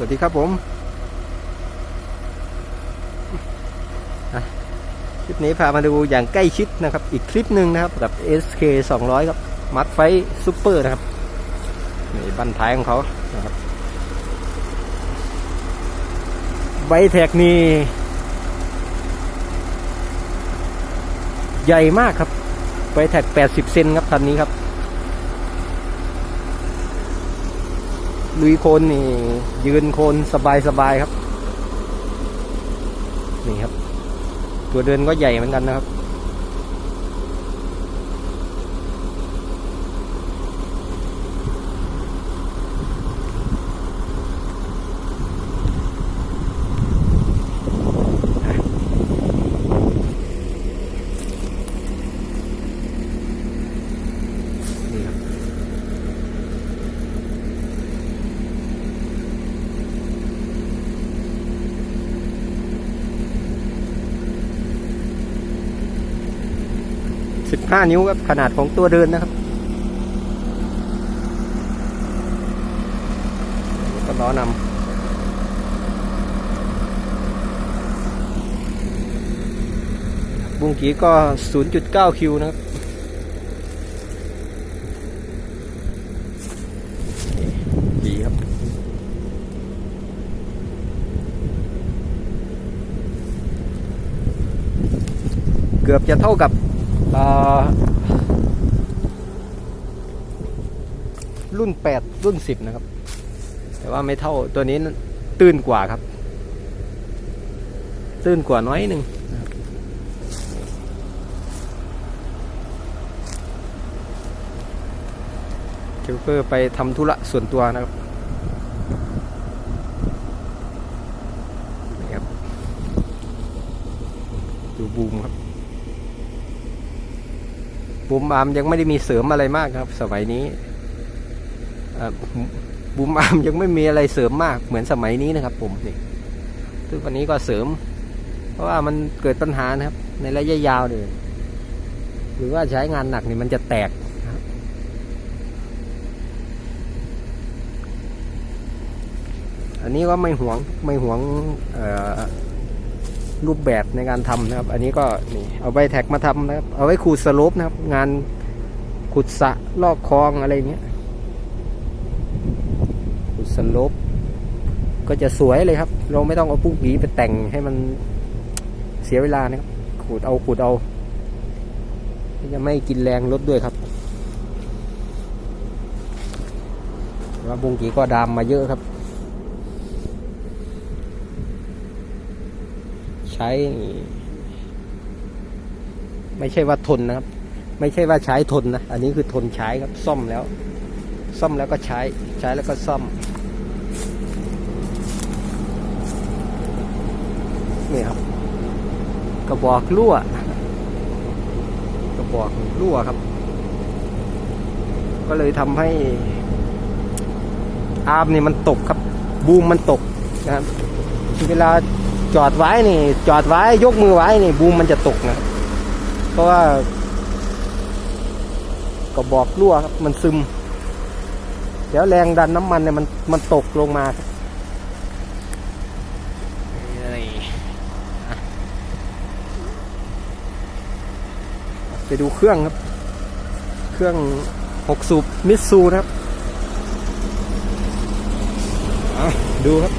สวัสดีครับผมคลิปนี้พามาดูอย่างใกล้ชิดนะครับ อีกคลิปหนึ่งนะครับกับ SK 200ครับมัดไฟซูเปอร์นะครับนี่บันท้ายของเขานะครับใบแท็กนี่ใหญ่มากครับใบแท็ก 80 เซนครับคันนี้ครับ ลุยโคนนี่ ยืนโคนสบายสบายครับ นี่ครับ ตัวเดินก็ใหญ่เหมือนกันนะครับ 15 นิ้วครับขนาดของตัวเดินนะครับก็ล้อนำบุ้งกีก็ 0.9 คิวนะครับ ดีครับ เกือบจะเท่ากับ รุ่น 8 รุ่น 10 นะครับ แต่ว่าไม่เท่าตัวนี้ตื้นกว่าครับ ตื้นกว่าน้อยหนึ่งนะครับเคิวเปอร์ไปทำธุระส่วนตัวนะครับดูบูมครับบูมอาร์มยังไม่ได้มีเสริมอะไรมากครับ สมัยนี้ บูมอามยังไม่มีอะไรเสริมมากเหมือนสมัยนี้นะครับ ผมนี่ทุกวันนี้ก็เสริม เพราะว่ามันเกิดปัญหานะครับ ในระยะยาวเลยหรือว่าใช้งานหนักนี่มันจะแตกอันนี้ก็ไม่หวงไม่หวงรูปแบบในการทำนะครับ อันนี้ก็นี่เอาใบแท็กมาทำนะครับ เอาไว้ขูดสลปนะครับ งานขุดสะลอกคลองอะไรเงี้ย สลปก็จะสวยเลยครับ เราไม่ต้องเอาปุ้งปีไปแต่งให้มันเสียเวลานะครับ ขูดเอาขูดเอาจะไม่กินแรงรถด้วยครับว่าบุ้งกีก็ดามมาเยอะครับ ใช้ ไม่ใช่ว่าทนนะครับ ไม่ใช่ว่าใช้ทนนะ อันนี้คือทนใช้ครับ ซ่อมแล้ว ซ่อมแล้วก็ใช้ ใช้แล้วก็ซ่อม นี่ครับ กระบอกรั่ว กระบอกรั่วครับ ก็เลยทำให้ อาร์มนี่มันตกครับ บูมมันตกนะครับ เวลาจอดไว้นี่ จอดไว้ยกมือไว้นี่ บูมมันจะตกนะ เพราะว่าก็บอกรั่วครับ มันซึมเดี๋ยวแรงดันน้ำมันเนี่ยมันมันตกลงมาครับนี่อะ ไปดูเครื่องครับ เครื่องหกสูบมิตซูนะครับอะดูครับ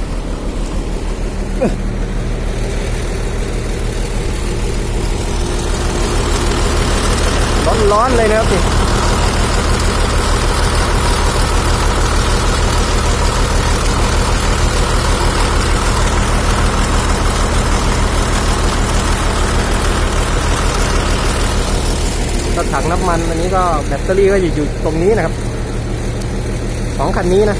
ร้อนๆเลยนะครับ ถังน้ำมันอันนี้ก็แบตเตอรี่ก็อยู่อยู่ตรงนี้นะครับสองคันนี้นะ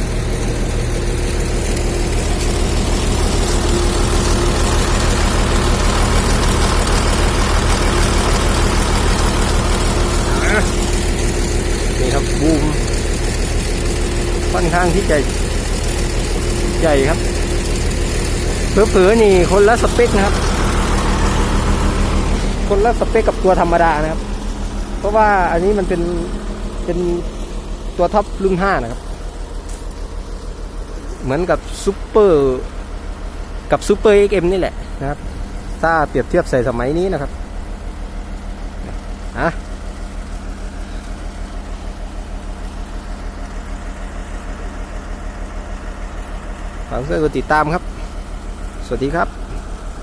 นี่ครับบูมค่อนข้างที่จะใหญ่ครับเผือๆนี่คนละสเปคนะครับ คนละสเปคกับตัวธรรมดานะครับ เพราะว่าอันนี้มันเป็นเป็นตัวท็อปรุ่นห้านะครับ เหมือนกับซูเปอร์กับซูเปอร์เอ็กเอ็มนี่แหละนะครับ ถ้าเปรียบเทียบใส่สมัยนี้นะครับอะฝากเพื่อนกดติดตามครับ สวัสดีครับ